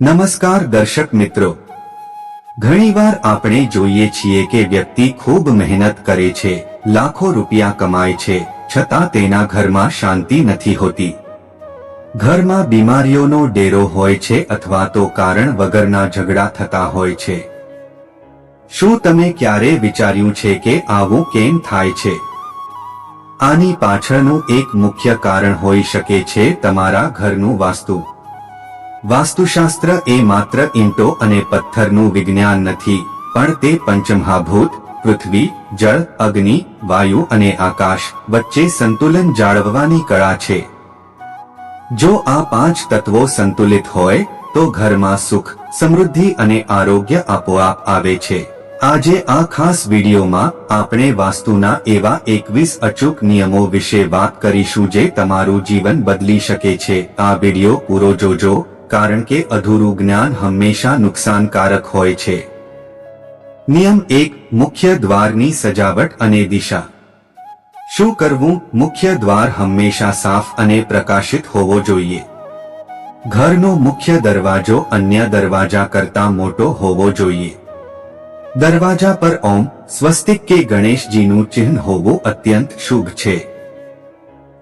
નમસ્કાર દર્શક મિત્રો. ઘણીવાર આપણે જોઈએ છીએ કે વ્યક્તિ ખૂબ મહેનત કરે છે, લાખો રૂપિયા કમાય છે, છતાં તેના ઘરમાં શાંતિ નથી હોતી. ઘરમાં બીમારીઓનો ડેરો હોય છે અથવા તો કારણ વગરના ઝઘડા થતા હોય છે. શું તમે ક્યારે વિચાર્યું છે કે આવું કેમ થાય છે? આની પાછળનું એક મુખ્ય કારણ હોઈ શકે છે તમારા ઘરનું વાસ્તુ. વાસ્તુશાસ્ત્ર એ માત્ર ઈંટો અને પથ્થરનું વિજ્ઞાન નથી, પણ તે પંચમહાભૂત, પૃથ્વી, જળ, અગ્નિ, વાયુ અને આકાશ વચ્ચે સંતુલન જાળવવાની કળા છે. જો આ પાંચ તત્વો સંતુલિત હોય, તો ઘરમાં સુખ, સમૃદ્ધિ અને આરોગ્ય આપોઆપ આવે છે. આજે આ ખાસ વિડીયોમાં આપણે વાસ્તુના એવા એકવીસ અચૂક નિયમો વિશે વાત કરીશું જે તમારું જીવન બદલી શકે છે. આ વીડિયો પૂરો જોજો. કારણ કે અધૂરું જ્ઞાન હંમેશા નુકસાનકારક હોય છે. નિયમ એક, મુખ્ય દ્વારની સજાવટ અને દિશા. શું કરવું? મુખ્ય દ્વાર હંમેશા સાફ અને પ્રકાશિત હોવો જોઈએ. ઘરનો મુખ્ય દરવાજો અન્ય દરવાજા કરતા મોટો હોવો જોઈએ. દરવાજા પર ઓમ, સ્વસ્તિક કે ગણેશજીનું ચિહ્ન હોવું અત્યંત શુભ છે.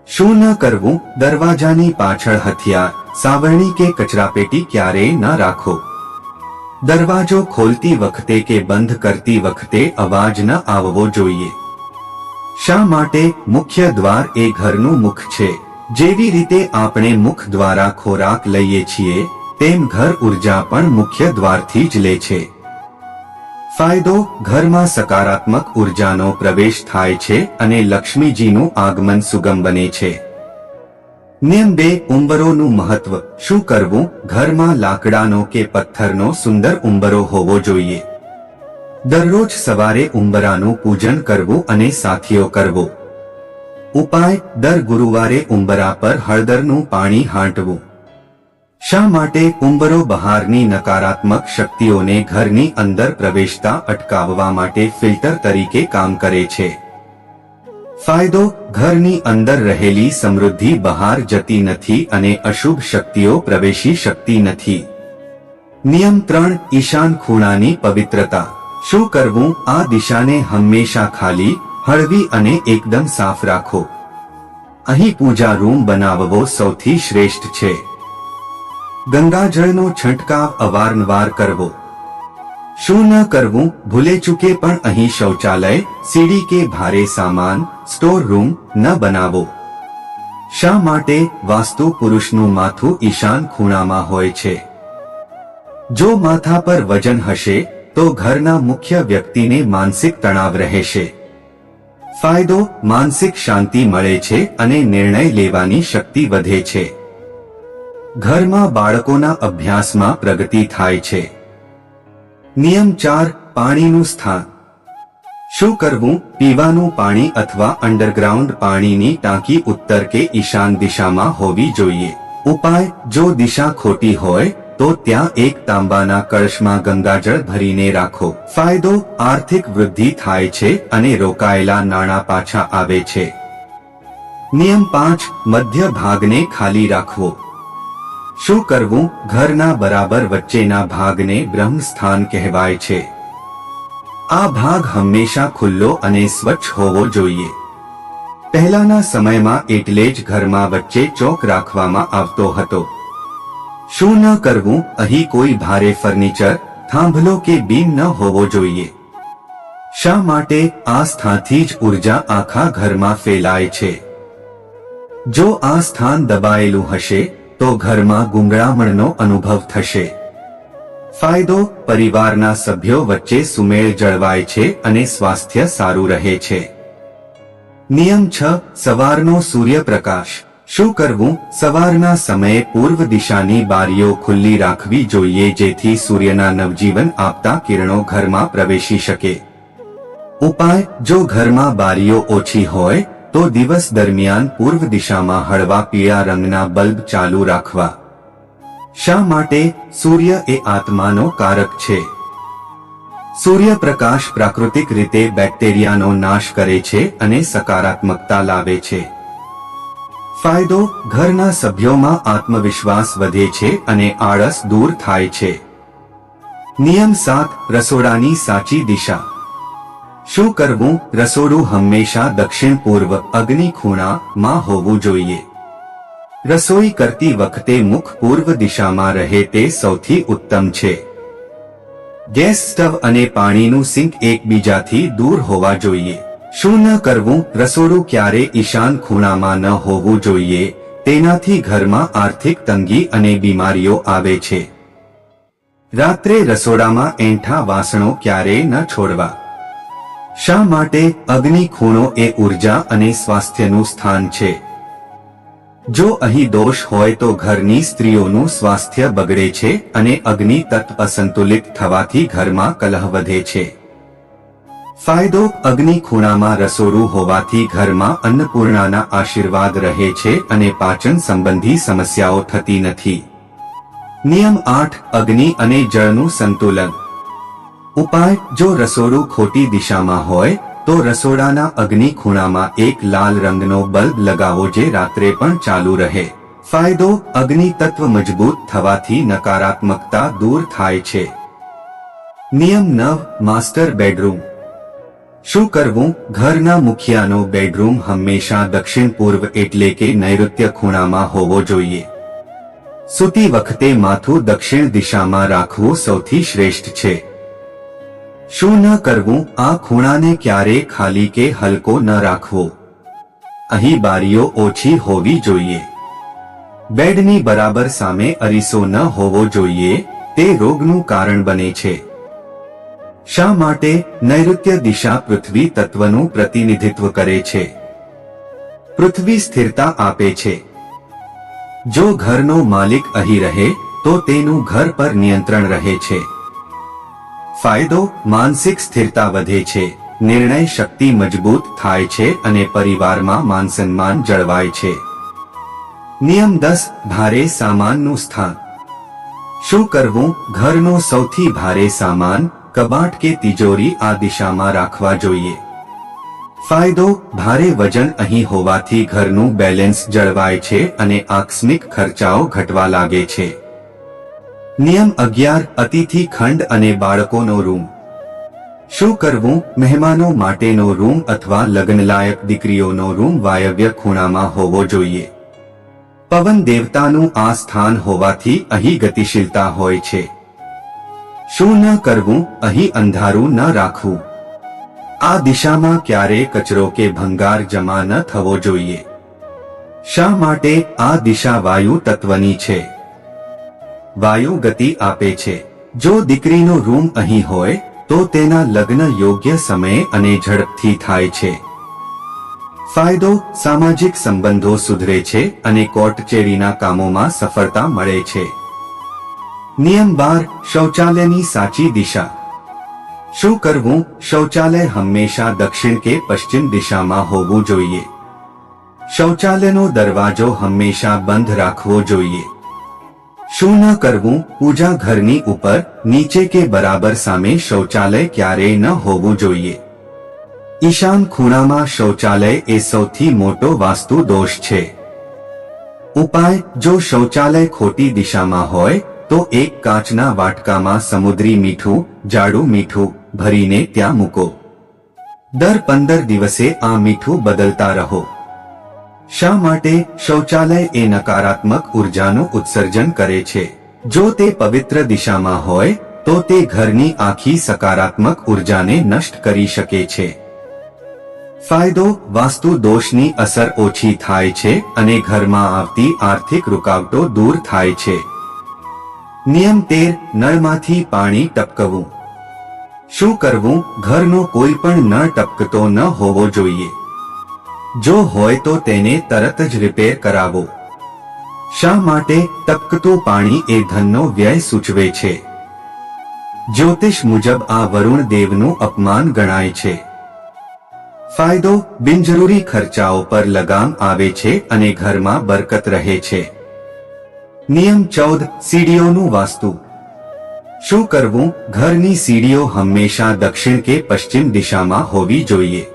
શું ન કરવું? દરવાજાની પાછળ હથિયાર. સાવરણી કે કચરાપેટી ક્યારેય ન રાખો. દરવાજો ખોલતી વખતે કે બંધ કરતી વખતે અવાજ ન આવવો જોઈએ. શા માટે? મુખ્ય દ્વાર એ ઘરનું મુખ છે. જેવી રીતે આપણે મુખ દ્વારા ખોરાક લઈએ છીએ, તેમ ઘર ઊર્જા પણ મુખ્ય દ્વારથી જ લે છે. ફાયદો? ઘરમાં સકારાત્મક ઉર્જાનો પ્રવેશ થાય છે અને લક્ષ્મીજીનું આગમન સુગમ બને છે. નિયમ બે ઉંબરોનું મહત્વ. શું કરવું? ઘરમાં લાકડાનો કે પથ્થરનો સુંદર ઉંબરો હોવો જોઈએ. દરરોજ સવારે ઉંબરાનું પૂજન કરવું અને સાથીઓ કરવો. ઉપાય, દર ગુરુવારે ઉંબરા પર હળદરનું પાણી હાંટવું. શા માટે ઉંબરો બહારની નકારાત્મક શક્તિઓને ઘરની અંદર પ્રવેશતા અટકાવવા માટે ફિલ્ટર તરીકે કામ કરે છે? ફાયદો, ઘરની અંદર રહેલી સમૃદ્ધિ બહાર જતી નથી અને અશુભ શક્તિઓ પ્રવેશી શકતી નથી. નિયમ ત્રણ, ઈશાન ખૂણાની પવિત્રતા. શું કરવું? આ દિશાને હંમેશા ખાલી, હળવી અને એકદમ સાફ રાખો. અહીં પૂજા રૂમ બનાવવો સૌથી શ્રેષ્ઠ છે. ગંગાજળનો છંટકાવ અવારનવાર કરવો. શું ન કરવું, ભૂલે ચૂકે પણ અહીં શૌચાલય, સીડી કે ભારે સામાન સ્ટોર રૂમ ન બનાવો. શા માટે વાસ્તુ પુરુષનું માથું ઈશાન ખૂણામાં હોય છે? જો માથા પર વજન હશે, તો ઘરના મુખ્ય વ્યક્તિને માનસિક તણાવ રહેશે. ફાયદો, માનસિક શાંતિ મળે છે અને નિર્ણય લેવાની શક્તિ વધે છે. ઘરમાં બાળકોના અભ્યાસમાં પ્રગતિ થાય છે. નિયમ ચાર, પાણીનું સ્થાન. શું કરવું? પીવાનું પાણી અથવા અંડરગ્રાઉન્ડ પાણીની ટાંકી ઉત્તર કે ઈશાન દિશામાં હોવી જોઈએ. ઉપાય, જો દિશા ખોટી હોય, તો ત્યાં એક તાંબાના કળશમાં ગંગાજળ ભરીને રાખો. ફાયદો, આર્થિક વૃદ્ધિ થાય છે અને રોકાયેલા નાણાં પાછા આવે છે. નિયમ પાંચ, મધ્ય ભાગને ખાલી રાખવો. શું કરવું? ઘરના બરાબર વચ્ચેના ભાગને બ્રહ્મસ્થાન કહેવાય છે. આ ભાગ હંમેશા ખુલ્લો અને સ્વચ્છ હોવો જોઈએ. પહેલાના સમયમાં એટલે જ ઘરમાં વચ્ચે ચોક રાખવામાં આવતો હતો. શું ન કરવું? અહીં કોઈ ભારે ફર્નિચર, થાંભલો કે બીમ ન હોવો જોઈએ. શા માટે? આ સ્થાનથી જ ઊર્જા આખા ઘરમાં ફેલાય છે. જો આ સ્થાન દબાયેલું હશે તો ઘરમાં ગુંગળામણનો અનુભવ થશે. ફાયદો, પરિવારના સભ્યો વચ્ચે સુમેળ જળવાય છે અને સ્વાસ્થ્ય સારું રહે છે. નિયમ છ, સવારનો સૂર્યપ્રકાશ. શું કરવું? સવારના સમયે પૂર્વ દિશાની બારીઓ ખુલ્લી રાખવી જોઈએ જેથી સૂર્યના નવજીવન આપતા કિરણો ઘરમાં પ્રવેશી શકે. ઉપાય, જો ઘરમાં બારીઓ ઓછી હોય તો દિવસ દરમિયાન પૂર્વ દિશામાં હળવા પીળા રંગના બલ્બ ચાલુ રાખવા. શા માટે? સૂર્ય એ આત્માનો કારક છે. સૂર્યપ્રકાશ પ્રાકૃતિક રીતે બેક્ટેરિયાનો નાશ કરે છે અને સકારાત્મકતા લાવે છે. ફાયદો? ઘરના સભ્યોમાં આત્મવિશ્વાસ વધે છે અને આળસ દૂર થાય છે. નિયમ સાત, રસોડાની સાચી દિશા. શું કરવું? રસોડું હંમેશા દક્ષિણ પૂર્વ અગ્નિ ખૂણામાં હોવું જોઈએ. રસોઈ કરતી વખતે મુખ પૂર્વ દિશામાં રહે તે સૌથી ઉત્તમ છે. ગેસ સ્ટવ અને પાણીનું સિંક એકબીજાથી દૂર હોવા જોઈએ. શું ન કરવું? રસોડું ક્યારે ઈશાન ખૂણામાં ન હોવું જોઈએ, તેનાથી ઘરમાં આર્થિક તંગી અને બીમારીઓ આવે છે. રાત્રે રસોડામાં એંઠા વાસણો ક્યારેય ન છોડવા. શા માટે અગ્નિ ખૂણો એ ઊર્જા અને સ્વાસ્થ્યનું સ્થાન છે? જો અહીં દોષ હોય તો ઘરની સ્ત્રીઓનું સ્વાસ્થ્ય બગડે છે અને અગ્નિ તત્વ અસંતુલિત થવાથી ઘરમાં કલહ વધે છે. ફાયદો અગ્નિ ખૂણામાં રસોડું હોવાથી ઘરમાં અન્નપૂર્ણાના આશીર્વાદ રહે છે અને પાચન સંબંધી સમસ્યાઓ થતી નથી. નિયમ આઠ, અગ્નિ અને જળનું સંતુલન. ઉપાય, જો રસોડું ખોટી દિશામાં હોય, તો રસોડાના અગ્નિ ખૂણામાં એક લાલ રંગનો બલ્બ લગાવો જે રાત્રે પણ ચાલુ રહે. ફાયદો, અગ્નિ તત્વ મજબૂત થવાથી નકારાત્મકતા દૂર થાય છે. નિયમ નવ, માસ્ટર બેડરૂમ. શું કરવું? ઘરના મુખિયાનો બેડરૂમ હંમેશા દક્ષિણ પૂર્વ એટલે કે નૈઋત્ય ખૂણામાં હોવો જોઈએ. સૂતી વખતે માથું દક્ષિણ દિશામાં રાખવું સૌથી શ્રેષ્ઠ છે. શું ન કરવું? આ ખૂણાને ક્યારે ખાલી કે હલકો ન રાખવો? અહીં બારીઓ ઓછી હોવી જોઈએ. બેડની બરાબર સામે અરીસો ન હોવો જોઈએ, તે રોગનું કારણ બને છે. શા માટે નૈઋત્ય દિશા પૃથ્વી તત્વનું પ્રતિનિધિત્વ કરે છે? પૃથ્વી સ્થિરતા આપે છે. જો ઘરનો માલિક અહીં રહે, તો તેનું ઘર પર નિયંત્રણ રહે છે. ફાયદો, માનસિક સ્થિરતા વધે છે, નિર્ણય શક્તિ મજબૂત થાય છે અને પરિવારમાં માન સન્માન જળવાય છે. નિયમ દસ, ભારે સામાનનું સ્થાન. શું કરવું? ઘરનો સૌથી ભારે સામાન, કબાટ કે તિજોરી આ દિશામાં રાખવા જોઈએ. ફાયદો, ભારે વજન અહીં હોવાથી ઘરનું બેલેન્સ જળવાય છે અને આકસ્મિક ખર્ચાઓ ઘટવા લાગે છે. નિયમ અગિયાર અતિથિ ખંડ અને બાળકોનો રૂમ. શું કરવું? મહેમાનો માટેનો રૂમ અથવા લગ્નલાયક દીકરીઓનો રૂમ વાયવ્ય ખૂણામાં હોવો જોઈએ. પવન દેવતાનું આ સ્થાન હોવાથી અહીં ગતિશીલતા હોય છે. શું ન કરવું? અહીં અંધારું ન રાખવું. આ દિશામાં ક્યારે કચરો કે ભંગાર જમા ન થવો જોઈએ. શા માટે આ દિશા વાયુ તત્વની છે? વાયુ ગતિ આપે છે. જો દીકરીનો રૂમ અહીં હોય, તો તેના લગ્ન યોગ્ય સમયે અને ઝડપથી થાય છે. ફાયદો સામાજિક સંબંધો સુધરે છે અને કોર્ટચેરીના કામોમાં સફળતા મળે છે. નિયમ બાર, શૌચાલયની સાચી દિશા. શું કરવું? શૌચાલય હંમેશા દક્ષિણ કે પશ્ચિમ દિશામાં હોવું જોઈએ. શૌચાલયનો દરવાજો હંમેશા બંધ રાખવો જોઈએ. શું ન કરવું? પૂજા ઘરની ઉપર, નીચે કે બરાબર સામે શૌચાલય ક્યારેય ન હોવું જોઈએ. ઈશાન ખૂણામાં શૌચાલય એ સૌથી મોટો વાસ્તુ દોષ છે. ઉપાય, જો શૌચાલય ખોટી દિશામાં હોય, તો એક કાચના વાટકામાં સમુદ્રી મીઠું, જાડું મીઠું ભરીને ત્યાં મૂકો. દર પંદર દિવસે આ મીઠું બદલતા રહો. શા માટે શૌચાલય એ નકારાત્મક ઉર્જાનું ઉત્સર્જન કરે છે? જો તે પવિત્ર દિશામાં હોય, તો તે ઘરની આખી સકારાત્મક ઉર્જાને નષ્ટ કરી શકે છે. ફાયદો વાસ્તુ દોષની અસર ઓછી થાય છે અને ઘરમાં આવતી આર્થિક રૂકાવટો દૂર થાય છે. નિયમ તેર, નળમાંથી પાણી ટપકવું. શું કરવું? ઘરનો કોઈ પણ નળ ટપકતો ન હોવો જોઈએ. જો હોય તો તેને તરત જ રિપેર કરાવો. શા માટે ટપકતું પાણી એ ધનનો વ્યય સૂચવે છે? જ્યોતિષ મુજબ આ વરુણ દેવનું અપમાન ગણાય છે. ફાયદો બિનજરૂરી ખર્ચાઓ પર લગામ આવે છે અને ઘરમાં બરકત રહે છે. નિયમ ચૌદ સીડીઓનું વાસ્તુ. શું કરવું? ઘરની સીડીઓ હંમેશા દક્ષિણ કે પશ્ચિમ દિશામાં હોવી જોઈએ.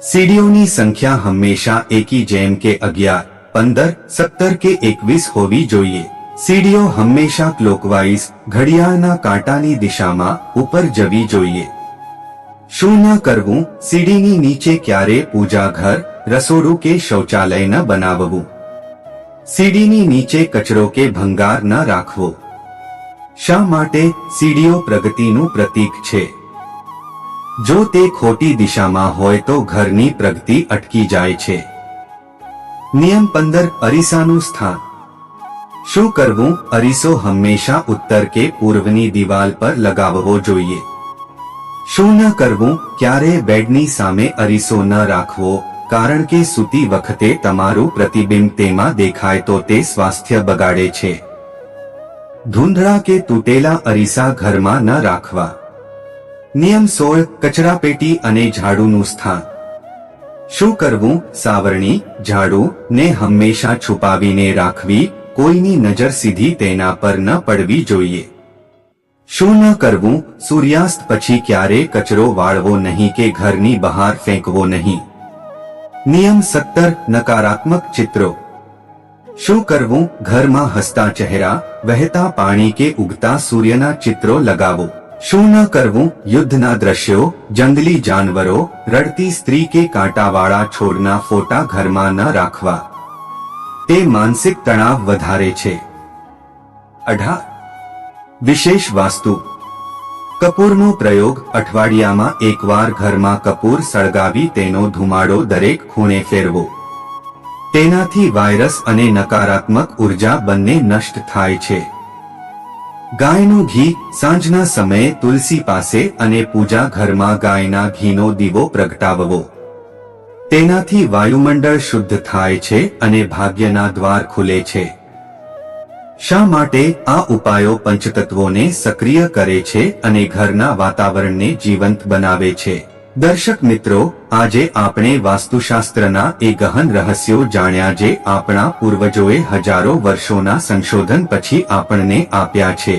સીડીઓની સંખ્યા હંમેશા એકી જેમ કે અગિયાર, પંદર, સત્તર કે એકવીસ હોવી જોઈએ. સીડીઓ હંમેશા ક્લોકવાઇઝ ઘડિયાળના કાંટાની દિશામાં ઉપર જવી જોઈએ. શું ન કરવું? સીડીની નીચે ક્યારે પૂજા ઘર રસોડું કે શૌચાલય ન બનાવવું? સીડીની નીચે કચરો કે ભંગાર ન રાખવો? શા માટે સીડીઓ પ્રગતિનું પ્રતીક છે? જો તે ખોટી દિશામાં હોય તો ઘરની પ્રગતિ અટકી જાય છે. નિયમ પંદર, અરીસાનું સ્થાન. શું કરવું? અરીસો હંમેશા ઉત્તર કે પૂર્વની દિવાલ પર લગાવવો જોઈએ. શું ન કરવું? ક્યારે બેડની સામે અરીસો ન રાખવો? કારણ કે સૂતી વખતે તમારું પ્રતિબિંબ તેમાં દેખાય તો તે સ્વાસ્થ્ય બગાડે છે. ધૂંધળા કે તૂટેલા અરીસા ઘરમાં ન રાખવા. નિયમ સોળ કચરાપેટી અને ઝાડુનું સ્થાન. શું કરવું? સાવરણી, ઝાડુ ને હંમેશા છુપાવીને રાખવી કોઈની નજર સીધી તેના પર ન પડવી જોઈએ. શું ન કરવું? સૂર્યાસ્ત પછી ક્યારે કચરો વાળવો નહીં કે ઘરની બહાર ફેંકવો નહીં? નિયમ સત્તર, નકારાત્મક ચિત્રો. શું કરવું? ઘરમાં હસતા ચહેરા, વહેતા પાણી કે ઉગતા સૂર્યના ચિત્રો લગાવો. શું ન કરવું, યુદ્ધના દ્રશ્યો, જંગલી જાનવરો, રડતી સ્ત્રી કે કાંટાવાળા છોડના ફોટા ઘરમાં ન રાખવા. તે માનસિક તણાવ વધારે છે. અઢાર. વિશેષ વાસ્તુ. કપૂરનો પ્રયોગ અઠવાડિયામાં એકવાર ઘરમાં કપૂર સળગાવી તેનો ધુમાડો દરેક ખૂણે ફેરવો. તેનાથી વાયરસ અને નકારાત્મક ઊર્જા બંને નષ્ટ થાય છે. ગાયનું ઘી સાંજના સમયે તુલસી પાસે અને પૂજા ઘરમાં ગાયના ઘીનો દીવો પ્રગટાવવો. તેનાથી વાયુમંડળ શુદ્ધ થાય છે અને ભાગ્યના દ્વાર ખુલે છે. શા માટે આ ઉપાયો પંચતત્વોને સક્રિય કરે છે અને ઘરના વાતાવરણને જીવંત બનાવે છે? દર્શક મિત્રો, આજે આપણે વાસ્તુશાસ્ત્રના એ ગહન રહસ્યો જાણ્યા જે આપણા પૂર્વજોએ હજારો વર્ષોના સંશોધન પછી આપણને આપ્યા છે.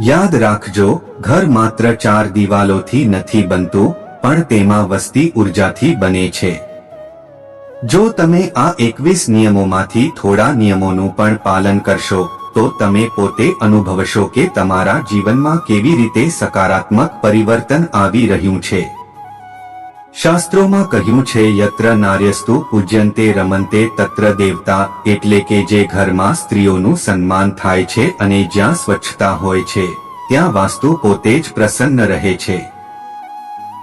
યાદ રાખજો, ઘર માત્ર ચાર દિવાલોથી નથી બનતું, પણ તેમાં વસ્તી ઉર્જાથી બને છે. જો તમે આ એકવીસ નિયમોમાંથી થોડા નિયમોનું પણ પાલન કરશો તો તમે પોતે અનુભવશો કે તમારા જીવનમાં કેવી રીતે સકારાત્મક પરિવર્તન આવી રહ્યું છે. શાસ્ત્રોમાં કહ્યું છે, યત્ર નાર્યસ્તુ પૂજ્યંતે રમંતે તત્ર દેવતા એટલે કે જે ઘરમાં સ્ત્રીઓનું સન્માન થાય છે અને જ્યાં સ્વચ્છતા હોય છે, ત્યાં વાસ્તુ પોતે જ પ્રસન્ન રહે છે.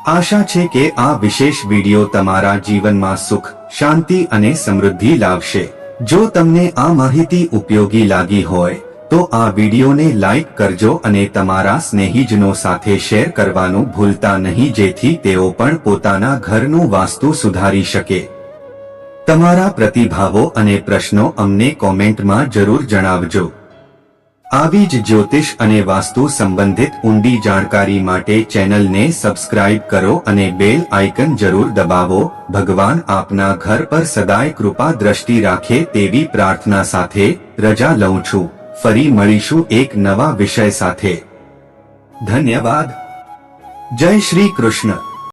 આશા છે કે આ વિશેષ વિડિયો તમારા જીવનમાં સુખ, શાંતિ અને સમૃદ્ધિ લાવશે. જો તમને આ માહિતી ઉપયોગી લાગી હોય, તો આ વિડીયોને લાઈક કરજો અને તમારા સ્નેહીજનો સાથે શેર કરવાનું ભૂલતા નહીં જેથી તેઓ પણ પોતાના ઘરનું વાસ્તુ સુધારી શકે. તમારા પ્રતિભાવો અને પ્રશ્નો અમને કોમેન્ટમાં જરૂર જણાવજો. આવી જ જ્યોતિષ અને વાસ્તુ સંબંધિત ઊંડી જાણકારી માટે ચેનલને સબસ્ક્રાઇબ કરો અને બેલ આઇકન જરૂર દબાવો. ભગવાન આપના ઘર પર સદાય કૃપા દ્રષ્ટિ રાખે તેવી પ્રાર્થના સાથે રજા લઉં છું. ફરી મળીશું એક નવા વિષય સાથે. ધન્યવાદ. જય શ્રી કૃષ્ણ.